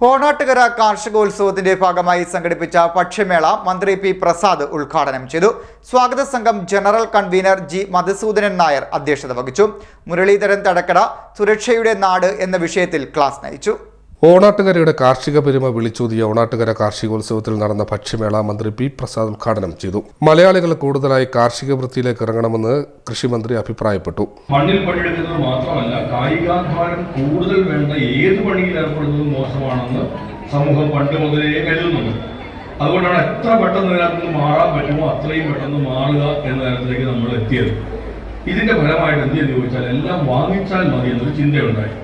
ഓണാട്ടുകര കാർഷികോത്സവത്തിന്റെ ഭാഗമായി സംഘടിപ്പിച്ച ഭക്ഷ്യമേള മന്ത്രി പി പ്രസാദ് ഉദ്ഘാടനം ചെയ്തു. സ്വാഗത സംഘം general convener G Madhusoodanan Nair അധ്യക്ഷത വഹിച്ചു. മുരളീധരൻ തടക്കട സുരക്ഷയുടെ നാട് എന്ന വിഷയത്തിൽ ക്ലാസ് നയിച്ചു. ഓണാട്ടുകരയുടെ കാർഷിക പെരുമ വിളിച്ചൂതിയ ഓണാട്ടുകര കാർഷികോത്സവത്തിൽ നടന്ന ഭക്ഷ്യമേള മന്ത്രി പി പ്രസാദ് ഉദ്ഘാടനം ചെയ്തു. മലയാളികൾ കൂടുതലായി കാർഷിക വൃത്തിയിലേക്ക് ഇറങ്ങണമെന്ന് കൃഷിമന്ത്രി അഭിപ്രായപ്പെട്ടു. മണ്ണിൽ പണിയെടുക്കുന്നത് മാത്രമല്ല കായികാധ്വാനം കൂടുതൽ വേണ്ട ഏത് പണിയിൽ ഏർപ്പെടുന്നതും മോശമാണെന്ന് സമൂഹം പണ്ട് മുതലേ കരുതുന്നുണ്ട്. അതുകൊണ്ടാണ് എത്ര പെട്ടെന്ന് ഇതിനകത്ത് മാറാൻ പറ്റുമോ അത്രയും പെട്ടെന്ന് മാറുക എന്ന തരത്തിലേക്ക് നമ്മൾ എത്തിയത്. ഇതിന്റെ ഫലമായിട്ട് എന്ത് ചോദിച്ചാൽ എല്ലാം വാങ്ങിച്ചാൽ മതി എന്നൊരു ചിന്തയുണ്ടായി.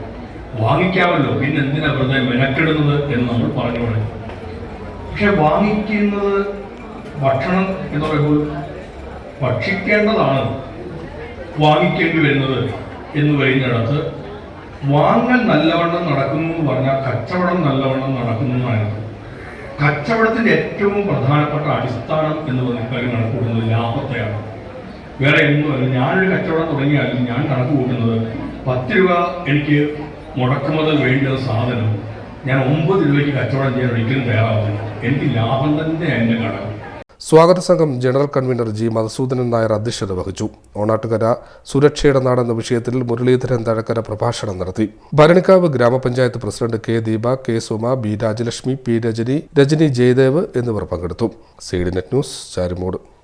വാങ്ങിക്കാമല്ലോ. പിന്നെ എന്തിനാ വെറുതെ മെനക്കെടുന്നത് എന്ന് നമ്മൾ പറഞ്ഞു തുടങ്ങി പക്ഷെ വാങ്ങിക്കുന്നത് ഭക്ഷണം എന്ന് പറയുമ്പോൾ ഭക്ഷിക്കേണ്ടതാണ്. വാങ്ങിക്കേണ്ടി വരുന്നത് എന്ന് പറയുന്നിടത്ത് വാങ്ങൽ നല്ലവണ്ണം നടക്കുന്നു എന്ന് പറഞ്ഞാൽ കച്ചവടം നല്ലവണ്ണം നടക്കുന്നു എന്നാണ് കച്ചവടത്തിന്റെ ഏറ്റവും പ്രധാനപ്പെട്ട അടിസ്ഥാനം എന്ന് പറഞ്ഞ കാര്യം കണക്ക് കൂട്ടുന്നത് ലാഭത്തെയാണ്. വേറെ ഒന്നുമല്ല. ഞാനൊരു കച്ചവടം തുടങ്ങിയാലും ഞാൻ കണക്ക് കൂട്ടുന്നത് പത്ത് രൂപ എനിക്ക് മുടക്കുമുതൽ വേണ്ട സാധനം ഞാൻ ഒമ്പത് രൂപയ്ക്ക് കച്ചവടം ചെയ്യാൻ ഒരിക്കലും തയ്യാറാവുന്നില്ല. എനിക്ക് ലാഭം തന്നെ എന്റെ ഘടകം സ്വാഗത സംഘം general convener G Madhusoodanan Nair അധ്യക്ഷത വഹിച്ചു. ഓണാട്ടുകര സുരക്ഷയുടെ നാടെന്ന വിഷയത്തിൽ മുരളീധരൻ തഴക്കര പ്രഭാഷണം നടത്തി. ഭരണിക്കാവ് ഗ്രാമപഞ്ചായത്ത് president K Deepa K Suma B Rajalakshmi P Rajani Rajani Jayadev എന്നിവർ പങ്കെടുത്തു. CD net news ചാരിമോട്.